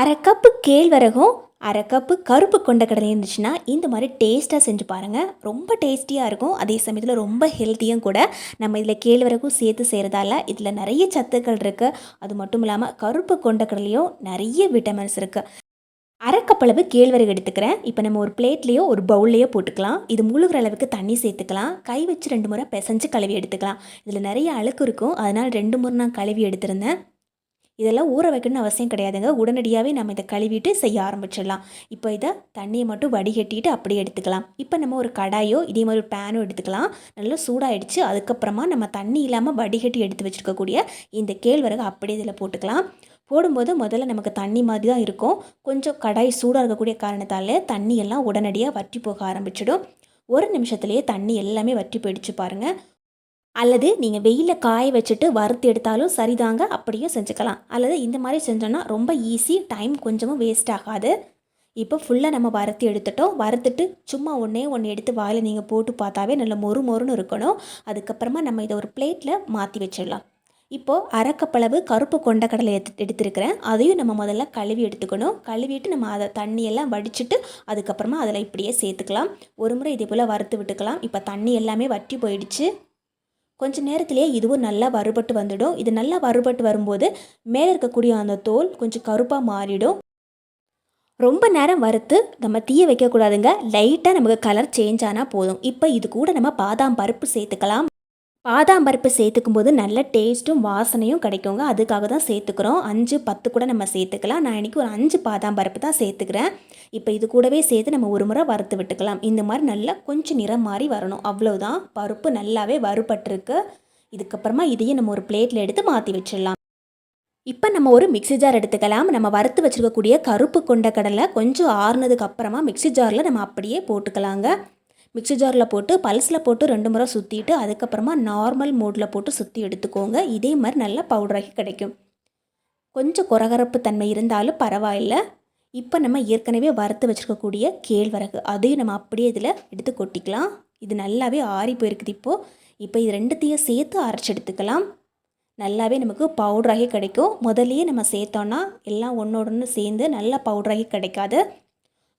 அரை கப்பு கேழ்வரகும் அரை கப்பு கருப்பு கொண்டக்கடலை இருந்துச்சுன்னா இந்த மாதிரி டேஸ்ட்டாக செஞ்சு பாருங்கள் ரொம்ப டேஸ்டியாக இருக்கும். அதே சமயத்தில் ரொம்ப ஹெல்த்தியும் கூட. நம்ம இதில் கேழ்வரகும் சேர்த்து செய்கிறதால இதில் நிறைய சத்துக்கள் இருக்குது அது மட்டும் இல்லாமல் கருப்பு கொண்டக்கடலையும் நிறைய விட்டமின்ஸ் இருக்குது அரைக்கப்பளவு கேழ்வரகு எடுத்துக்கிறேன். இப்போ நம்ம ஒரு பிளேட்லேயோ ஒரு பவுல்லையோ போட்டுக்கலாம். இது முழுகிற அளவுக்கு தண்ணி சேர்த்துக்கலாம். கை வச்சு ரெண்டு முறை பிசைஞ்சு கழுவி எடுத்துக்கலாம். இதில் நிறைய அழுக்கு இருக்கும். அதனால் ரெண்டு முறை நான் கழுவி எடுத்திருந்தேன். இதெல்லாம் ஊற வைக்கணும்னு அவசியம் கிடையாதுங்க. உடனடியாகவே நம்ம இதை கழுவிட்டு செய்ய ஆரம்பிச்சிடலாம். இப்போ இதை தண்ணியை மட்டும் வடிகட்டிட்டு அப்படியே எடுத்துக்கலாம். இப்போ நம்ம ஒரு கடாயோ இதே மாதிரி ஒரு பேனோ எடுத்துக்கலாம். நல்லா சூடாகிடுச்சு அதுக்கப்புறமா நம்ம தண்ணி இல்லாமல் வடிகட்டி எடுத்து வச்சுருக்கக்கூடிய இந்த கேழ்வரகு அப்படியே இதில் போட்டுக்கலாம். போடும்போது முதல்ல நமக்கு தண்ணி மாதிரி தான் இருக்கும். கொஞ்சம் கடாய் சூடாக இருக்கக்கூடிய காரணத்தால் தண்ணி எல்லாம் உடனடியாக வற்றி போக ஆரம்பிச்சிடும். ஒரு நிமிஷத்துலேயே தண்ணி எல்லாமே வற்றி போயிடுச்சு பாருங்கள் அல்லது நீங்கள் வெயிலில் காய வச்சுட்டு வறுத்து எடுத்தாலும் சரிதாங்க அப்படியும் செஞ்சுக்கலாம். அல்லது இந்த மாதிரி செஞ்சோன்னா ரொம்ப ஈஸி டைம் கொஞ்சமும் வேஸ்ட் ஆகாது. இப்போ ஃபுல்லாக நம்ம வறுத்து எடுத்துட்டோம். வறுத்துட்டு சும்மா ஒன்றே ஒன்று எடுத்து வாயில் நீங்கள் போட்டு பார்த்தாவே நல்ல மொறு மொறுன்னு இருக்கணும். அதுக்கப்புறமா நம்ம இதை ஒரு பிளேட்டில் மாற்றி வச்சிடலாம். இப்போது அரைக்கப்பளவு கருப்பு கொண்டக்கடலை எடுத்து எடுத்துருக்கிறேன். அதையும் நம்ம முதல்ல கழுவி எடுத்துக்கணும். கழுவிட்டு நம்ம அதை தண்ணியெல்லாம் வடிச்சிட்டு அதுக்கப்புறமா அதில் இப்படியே சேர்த்துக்கலாம். ஒரு முறை இதே போல் வறுத்து விட்டுக்கலாம். இப்போ தண்ணி எல்லாமே வற்றி போயிடுச்சு. கொஞ்ச நேரத்திலேயே இதுவும் நல்லா வறுபட்டு வந்துடும். இது நல்லா வறுபட்டு வரும்போது மேலே இருக்கக்கூடிய அந்த தோல் கொஞ்சம் கருப்பாக மாறிடும். ரொம்ப நேரம் வறுத்து நம்ம தீய வைக்கக்கூடாதுங்க. லைட்டாக நமக்கு கலர் சேஞ்ச் ஆனால் போதும். இப்போ இது கூட நம்ம பாதாம் பருப்பு சேர்த்துக்கலாம். பாதாம் பருப்பு சேர்த்துக்கும் போது நல்ல டேஸ்ட்டும் வாசனையும் கிடைக்குங்க. அதுக்காக தான் சேர்த்துக்கிறோம். அஞ்சு பத்து கூட நம்ம சேர்த்துக்கலாம். நான் இன்றைக்கி ஒரு அஞ்சு பாதாம் பருப்பு தான் சேர்த்துக்கிறேன். இப்போ இது கூடவே சேர்த்து நம்ம ஒரு முறை வறுத்து விட்டுக்கலாம். இந்த மாதிரி நல்லா கொஞ்சம் நிறம் மாறி வரணும். அவ்வளோதான் பருப்பு நல்லாவே வறுபட்டிருக்கு. இதுக்கப்புறமா இதையும் நம்ம ஒரு பிளேட்டில் எடுத்து மாற்றி வச்சிடலாம். இப்போ நம்ம ஒரு மிக்ஸி ஜார் எடுத்துக்கலாம். நம்ம வறுத்து வச்சுருக்கக்கூடிய கருப்பு கொண்ட கடலை கொஞ்சம் ஆறுனதுக்கு அப்புறமா மிக்ஸி ஜாரில் நம்ம அப்படியே போட்டுக்கலாங்க. மிக்ஸி ஜாரில் போட்டு பல்ஸில் போட்டு ரெண்டு முறை சுற்றிட்டு அதுக்கப்புறமா நார்மல் மோடில் போட்டு சுற்றி எடுத்துக்கோங்க. இதே மாதிரி நல்லா பவுடராகி கிடைக்கும். கொஞ்சம் குறகரப்பு தன்மை இருந்தாலும் பரவாயில்ல. இப்போ நம்ம ஏற்கனவே வறுத்து வச்சுருக்கக்கூடிய கேழ்வரகு அதையும் நம்ம அப்படியே இதில் எடுத்து கொட்டிக்கலாம். இது நல்லாவே ஆறி போயிருக்குது இப்போது இப்போ இது ரெண்டுத்தையும் சேர்த்து அரைச்சி எடுத்துக்கலாம். நல்லாவே நமக்கு பவுடராகி கிடைக்கும். முதல்லையே நம்ம சேர்த்தோன்னா எல்லாம் ஒன்றோட ஒன்று சேர்ந்து நல்லா பவுடராகி கிடைக்காது.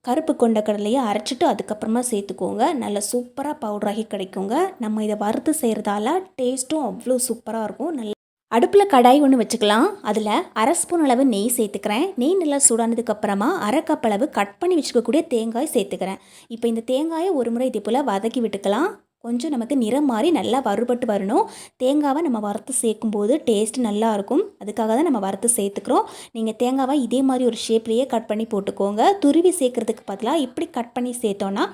கருப்பு கொண்ட கடலையை அரைச்சிட்டு அதுக்கப்புறமா சேர்த்துக்கோங்க. நல்லா சூப்பராக பவுடராகி கிடைக்குங்க. நம்ம இதை வறுத்து செய்கிறதால டேஸ்ட்டும் அவ்வளோ சூப்பராக இருக்கும். நல்ல அடுப்பில் கடாய் ஒன்று வச்சுக்கலாம். அதில் அரை ஸ்பூன் அளவு நெய் சேர்த்துக்கிறேன். நெய் நல்லா சூடானதுக்கப்புறமா அரை கப் அளவு கட் பண்ணி வச்சுக்கக்கூடிய தேங்காய் சேர்த்துக்கிறேன். இப்போ இந்த தேங்காயை ஒரு முறை இதே போல் வதக்கி விட்டுக்கலாம். கொஞ்சம் நமக்கு நிறம் மாறி நல்லா வறுபட்டு வரணும். தேங்காவை நம்ம வறுத்து சேர்க்கும்போது டேஸ்ட் நல்லாயிருக்கும். அதுக்காக தான் நம்ம வறுத்து சேர்த்துக்கிறோம். நீங்கள் தேங்காவை இதே மாதிரி ஒரு ஷேப்லேயே கட் பண்ணி போட்டுக்கோங்க. துருவி சேர்க்குறதுக்கு பதிலாக இப்படி கட் பண்ணி சேர்த்தோன்னா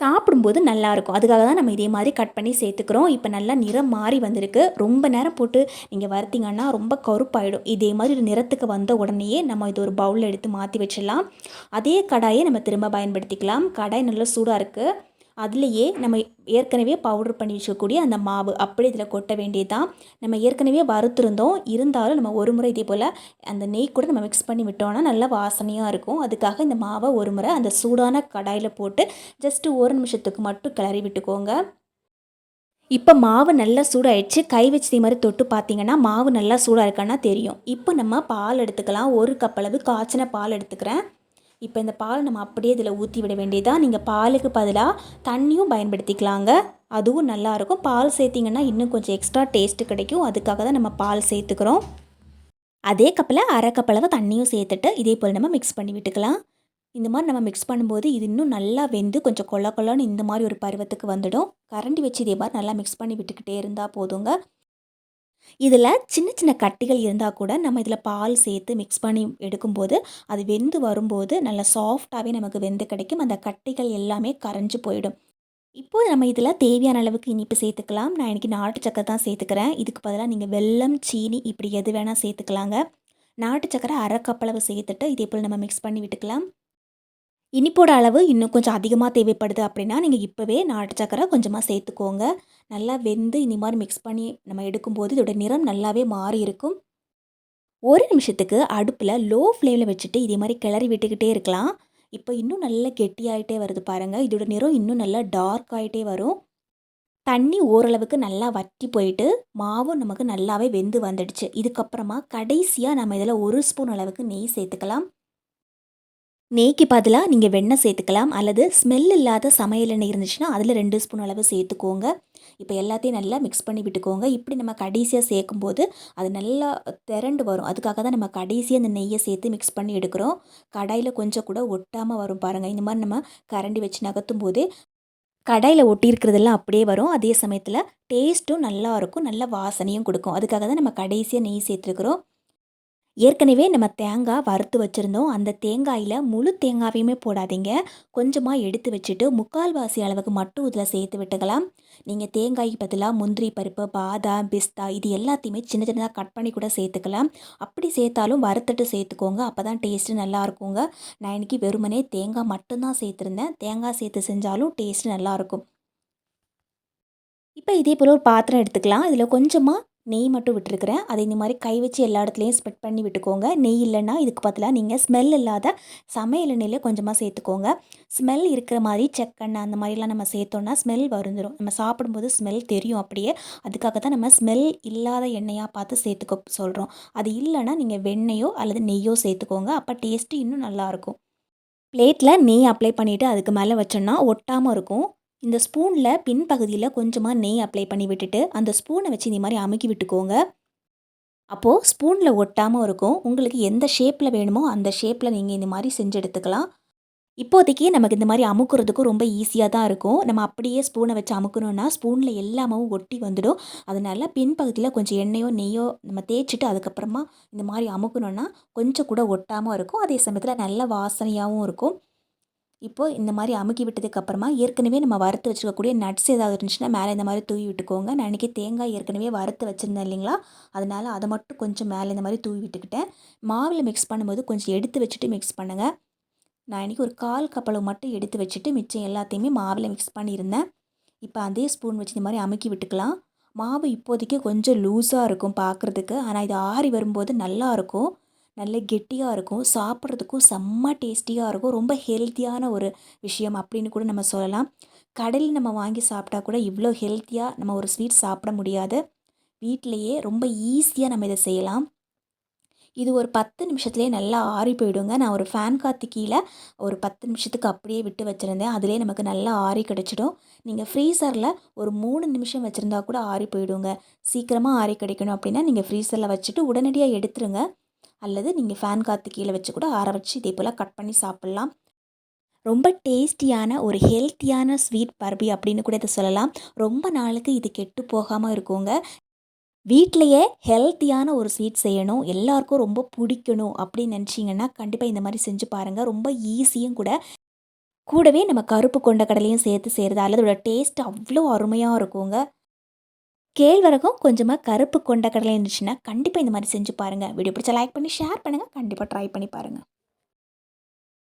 சாப்பிடும்போது நல்லாயிருக்கும். அதுக்காக தான் நம்ம இதே மாதிரி கட் பண்ணி சேர்த்துக்கிறோம். இப்போ நல்லா நிறம் மாறி வந்திருக்கு. ரொம்ப நேரம் போட்டு நீங்கள் வறுத்திங்கன்னா ரொம்ப கருப்பாயிடும். இதே மாதிரி ஒரு நிறத்துக்கு வந்த உடனேயே நம்ம இது ஒரு பவுலில் எடுத்து மாற்றி வச்சிடலாம். அதே கடாயை நம்ம திரும்ப பயன்படுத்திக்கலாம். கடாய் நல்லா சூடாக இருக்குது அதுலேயே நம்ம ஏற்கனவே பவுடர் பண்ணி வச்சுக்கக்கூடிய அந்த மாவு அப்படி இதில் கொட்ட வேண்டியதுதான். நம்ம ஏற்கனவே வறுத்துருந்தோம். இருந்தாலும் நம்ம ஒரு முறை இதே போல் அந்த நெய் கூட நம்ம மிக்ஸ் பண்ணி விட்டோம்னா நல்லா வாசனையாக இருக்கும். அதுக்காக இந்த மாவை ஒரு முறை அந்த சூடான கடாயில் போட்டு ஜஸ்ட்டு ஒரு நிமிஷத்துக்கு மட்டும் கிளறி விட்டுக்கோங்க. இப்போ மாவு நல்லா சூடாயிடுச்சு. கை வச்சு இதே மாதிரி தொட்டு பார்த்தீங்கன்னா மாவு நல்லா சூடாக இருக்கான்னா தெரியும். இப்போ நம்ம பால் எடுத்துக்கலாம். ஒரு கப் அளவு காய்ச்சின பால் எடுத்துக்கிறேன். இப்போ இந்த பால் நம்ம அப்படியே இதில் ஊற்றி விட வேண்டியதாக நீங்கள் பாலுக்கு பதிலாக தண்ணியும் பயன்படுத்திக்கலாங்க. அதுவும் நல்லாயிருக்கும். பால் சேர்த்திங்கன்னா இன்னும் கொஞ்சம் எக்ஸ்ட்ரா டேஸ்ட்டு கிடைக்கும். அதுக்காக தான் நம்ம பால் சேர்த்துக்கிறோம். அதே கப்பில் அரை கப்பளவு தண்ணியும் சேர்த்துட்டு இதே போல் நம்ம மிக்ஸ் பண்ணி விட்டுக்கலாம். இந்த மாதிரி நம்ம மிக்ஸ் பண்ணும்போது இது இன்னும் நல்லா வெந்து கொஞ்சம் கொள்ள கொள்ளன்னு இந்த மாதிரி ஒரு பருவத்துக்கு வந்துடும். கரண்டி வச்சு இதே மாதிரி நல்லா மிக்ஸ் பண்ணி விட்டுக்கிட்டே இருந்தால் போதுங்க. இதில் சின்ன சின்ன கட்டிகள் இருந்தால் கூட நம்ம இதில் பால் சேர்த்து மிக்ஸ் பண்ணி எடுக்கும்போது அது வெந்து வரும்போது நல்லா சாஃப்டாகவே நமக்கு வெந்து கிடைக்கும். அந்த கட்டிகள் எல்லாமே கரைஞ்சி போயிடும். இப்போது நம்ம இதில் தேவையான அளவுக்கு இனிப்பு சேர்த்துக்கலாம். நான் இன்றைக்கி நாட்டு சக்கரை தான் சேர்த்துக்கிறேன். இதுக்கு பதிலாக நீங்கள் வெல்லம் சீனி இப்படி எது வேணால் சேர்த்துக்கலாங்க. நாட்டு சக்கரை அரை கப்பளவு சேர்த்துட்டு இதே போல் நம்ம மிக்ஸ் பண்ணி விட்டுக்கலாம். இனிப்போட அளவு இன்னும் கொஞ்சம் அதிகமாக தேவைப்படுது அப்படின்னா நீங்கள் இப்போவே நாட்டு சக்கரை கொஞ்சமாக சேர்த்துக்கோங்க. நல்லா வெந்து இந்த மாதிரி மிக்ஸ் பண்ணி நம்ம எடுக்கும்போது இதோட நிறம் நல்லாவே மாறி இருக்கும். ஒரு நிமிஷத்துக்கு அடுப்பில் லோ ஃப்ளேமில் வச்சுட்டு இதே மாதிரி கிளறி விட்டுக்கிட்டே இருக்கலாம். இப்போ இன்னும் நல்லா கெட்டியாகிட்டே வருது பாருங்கள் இதோட நிறம் இன்னும் நல்லா டார்க் ஆகிட்டே வரும். தண்ணி ஓரளவுக்கு நல்லா வற்றி போயிட்டு மாவும் நமக்கு நல்லாவே வெந்து வந்துடுச்சு. இதுக்கப்புறமா கடைசியாக நம்ம இதில் ஒரு ஸ்பூன் அளவுக்கு நெய் சேர்த்துக்கலாம். நெய்க்கு பதிலாக நீங்கள் வெண்ணெய் சேர்த்துக்கலாம் அல்லது ஸ்மெல் இல்லாத சமையல் எண்ணெய் இருந்துச்சுன்னா அதில் ரெண்டு ஸ்பூன் அளவு சேர்த்துக்கோங்க. இப்போ எல்லாத்தையும் நல்லா மிக்ஸ் பண்ணி விட்டுக்கோங்க. இப்படி நம்ம கடைசியாக சேர்க்கும்போது அது நல்லா திரண்டு வரும். அதுக்காக தான் நம்ம கடைசியாக அந்த நெய்யை சேர்த்து மிக்ஸ் பண்ணி எடுக்கிறோம். கடாயில் கொஞ்சம் கூட ஒட்டாமல் வரும் பாருங்கள் இந்த மாதிரி நம்ம கரண்டி வச்சு நகர்த்தும் போது கடாயில் ஒட்டியிருக்கிறதெல்லாம் அப்படியே வரும். அதே சமயத்தில் டேஸ்ட்டும் நல்லா இருக்கும். நல்ல வாசனையும் கொடுக்கும். அதுக்காக தான் நம்ம கடைசியாக நெய் சேர்த்துருக்குறோம். ஏற்கனவே நம்ம தேங்காய் வறுத்து வச்சுருந்தோம். அந்த தேங்காயில் முழு தேங்காவையுமே போடாதீங்க. கொஞ்சமாக எடுத்து வச்சுட்டு முக்கால்வாசி அளவுக்கு மட்டும் இதில் சேர்த்து விட்டுக்கலாம். நீங்கள் தேங்காய்க்கு பதிலாக முந்திரி பருப்பு பாதாம் பிஸ்தா இது எல்லாத்தையுமே சின்ன சின்னதாக கட் பண்ணி கூட சேர்த்துக்கலாம். அப்படி சேர்த்தாலும் வறுத்துட்டு சேர்த்துக்கோங்க. அப்போ தான் டேஸ்ட்டு நல்லா இருக்குங்க. நான் இன்றைக்கி வெறுமனே தேங்காய் மட்டும்தான் சேர்த்துருந்தேன். தேங்காய் சேர்த்து செஞ்சாலும் டேஸ்ட்டு நல்லாயிருக்கும் இப்போ இதே போல் ஒரு பாத்திரம் எடுத்துக்கலாம். இதில் கொஞ்சமாக நெய் மட்டும் விட்டுருக்குறேன். அதை இந்த மாதிரி கை வச்சு எல்லா இடத்துலையும் ஸ்ப்ரெட் பண்ணி விட்டுக்கோங்க. நெய் இல்லைன்னா இதுக்கு பதிலாக நீங்கள் ஸ்மெல் இல்லாத சமையல் எண்ணெயில் கொஞ்சமாக சேர்த்துக்கோங்க. ஸ்மெல் இருக்கிற மாதிரி செக்கெண்ணெய் அந்த மாதிரிலாம் நம்ம சேர்த்தோன்னா ஸ்மெல் வருந்துடும் நம்ம சாப்பிடும்போது ஸ்மெல் தெரியும் அப்படியே. அதுக்காக தான் நம்ம ஸ்மெல் இல்லாத எண்ணெயாக பார்த்து சேர்த்துக்க சொல்கிறோம் அது இல்லைன்னா நீங்கள் வெண்ணெயோ அல்லது நெய்யோ சேர்த்துக்கோங்க. அப்போ டேஸ்ட்டு இன்னும் நல்லாயிருக்கும் பிளேட்டில் நெய் அப்ளை பண்ணிவிட்டு அதுக்கு மேலே வச்சோன்னா ஒட்டாமல் இருக்கும். இந்த ஸ்பூனில் பின்பகுதியில் கொஞ்சமாக நெய் அப்ளை பண்ணி விட்டுட்டு அந்த ஸ்பூனை வச்சு இந்த மாதிரி அமுக்கி விட்டுக்கோங்க. அப்போது ஸ்பூனில் ஒட்டாமல் இருக்கும். உங்களுக்கு எந்த ஷேப்பில் வேணுமோ அந்த ஷேப்பில் நீங்கள் இந்த மாதிரி செஞ்சு எடுத்துக்கலாம். இப்போதைக்கு நமக்கு இந்த மாதிரி அமுக்குறதுக்கும் ரொம்ப ஈஸியாக தான் இருக்கும். நம்ம அப்படியே ஸ்பூனை வச்சு அமுக்கணுன்னா ஸ்பூனில் எல்லாமும் ஒட்டி வந்துடும். அதனால பின்பகுதியில் கொஞ்சம் எண்ணெயோ நெய்யோ நம்ம தேய்ச்சிட்டு அதுக்கப்புறமா இந்த மாதிரி அமுக்கணும்னா கொஞ்சம் கூட ஒட்டாமல் இருக்கும். அதே சமயத்தில் நல்ல வாசனையாகவும் இருக்கும். இப்போது இந்த மாதிரி அமுக்கி விட்டதுக்கப்புறமா ஏற்கனவே நம்ம வறுத்து வச்சுக்கக்கூடிய நட்ஸ் ஏதாவது இருந்துச்சுன்னா மேலே இந்த மாதிரி தூவி விட்டுக்கோங்க. நான் இன்றைக்கி தேங்காய் ஏற்கனவே வறுத்து வச்சுருந்தேன் இல்லைங்களா? அதனால் அதை மட்டும் கொஞ்சம் மேலே இந்த மாதிரி தூவி விட்டுக்கிட்டேன். மாவில் மிக்ஸ் பண்ணும்போது கொஞ்சம் எடுத்து வச்சுட்டு மிக்ஸ் பண்ணுங்கள் நான் இன்றைக்கி ஒரு கால் கப்பளவு மட்டும் எடுத்து வச்சுட்டு மிச்சம் எல்லாத்தையுமே மாவில் மிக்ஸ் பண்ணியிருந்தேன். இப்போ அதே ஸ்பூன் வச்சு இந்த மாதிரி அமுக்கி விட்டுக்கலாம். மாவு இப்போதைக்கு கொஞ்சம் லூஸாக இருக்கும் பார்க்குறதுக்கு. ஆனால் இது ஆறி வரும்போது நல்லாயிருக்கும் நல்ல கெட்டியாக இருக்கும். சாப்பிட்றதுக்கும் செம்ம டேஸ்டியாக இருக்கும். ரொம்ப ஹெல்த்தியான ஒரு விஷயம் அப்படின்னு கூட நம்ம சொல்லலாம். கடையில் நம்ம வாங்கி சாப்பிட்டா கூட இவ்வளோ ஹெல்த்தியாக நம்ம ஒரு ஸ்வீட் சாப்பிட முடியாது. வீட்டிலையே ரொம்ப ஈஸியாக நம்ம இதை செய்யலாம். இது ஒரு பத்து நிமிஷத்துலேயே நல்லா ஆறி போயிடுங்க. நான் ஒரு ஃபேன் காற்று கீழே ஒரு பத்து நிமிஷத்துக்கு அப்படியே விட்டு வச்சுருந்தேன். அதிலே நமக்கு நல்லா ஆறி கிடச்சிடும். நீங்கள் ஃப்ரீசரில் ஒரு மூணு நிமிஷம் வச்சுருந்தா கூட ஆறி போயிடுங்க. சீக்கிரமாக ஆறி கிடைக்கணும் அப்படின்னா நீங்கள் ஃப்ரீசரில் வச்சுட்டு உடனடியாக எடுத்துருங்க. அல்லது நீங்கள் ஃபேன் காற்று கீழே வச்சு கூட ஆற வச்சு இதே போல் கட் பண்ணி சாப்பிட்லாம். ரொம்ப டேஸ்டியான ஒரு ஹெல்த்தியான ஸ்வீட் பர்பி அப்படின்னு கூட இதை சொல்லலாம். ரொம்ப நாளுக்கு இது கெட்டு போகாமல் இருக்குங்க. வீட்லேயே ஹெல்த்தியான ஒரு ஸ்வீட் செய்யணும். எல்லாருக்கும் ரொம்ப பிடிக்கணும் அப்படின்னு நினச்சிங்கன்னா கண்டிப்பாக இந்த மாதிரி செஞ்சு பாருங்கள் ரொம்ப ஈஸியும் கூட. கூடவே நம்ம கருப்பு கொண்ட கடலையும் சேர்த்து செய்கிறது அல்லது டேஸ்ட் அவ்வளோ அருமையாக இருக்குங்க. கேழ்வரகும் கொஞ்சமாக கருப்பு கொண்ட கடலை இருந்துச்சுன்னா கண்டிப்பாக இந்த மாதிரி செஞ்சு பாருங்கள் வீடியோ பிடிச்சா லைக் பண்ணி ஷேர் பண்ணுங்கள் கண்டிப்பாக ட்ரை பண்ணி பாருங்கள்